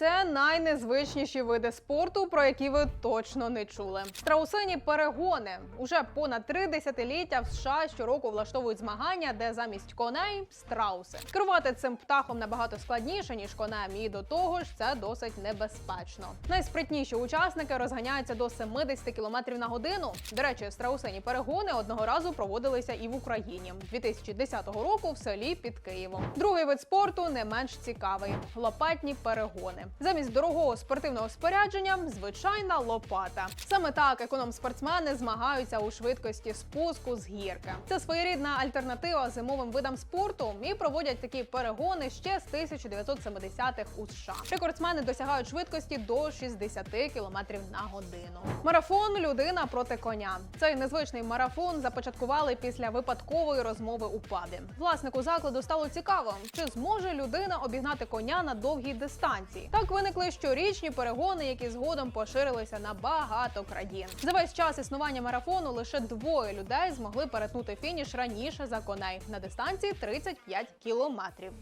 Це найнезвичніші види спорту, про які ви точно не чули. Страусині перегони уже понад три десятиліття в США щороку влаштовують змагання, де замість коней страуси. Керувати цим птахом набагато складніше ніж конем, і до того ж це досить небезпечно. Найспритніші учасники розганяються до 70 км на годину. До речі, страусині перегони одного разу проводилися і в Україні 2010 року в селі під Києвом. Другий вид спорту не менш цікавий лопатні перегони. Замість дорогого спортивного спорядження звичайна лопата. Саме так економ-спортсмени змагаються у швидкості спуску з гірки. Це своєрідна альтернатива зимовим видам спорту і проводять такі перегони ще з 1970-х у США. Рекордсмени досягають швидкості до 60 км на годину. Марафон людина проти коня. Цей незвичний марафон започаткували після випадкової розмови у пабі. Власнику закладу стало цікаво, чи зможе людина обігнати коня на довгій дистанції. Так виникли щорічні перегони, які згодом поширилися на багато країн. За весь час існування марафону лише двоє людей змогли перетнути фініш раніше за коней на дистанції 35 кілометрів.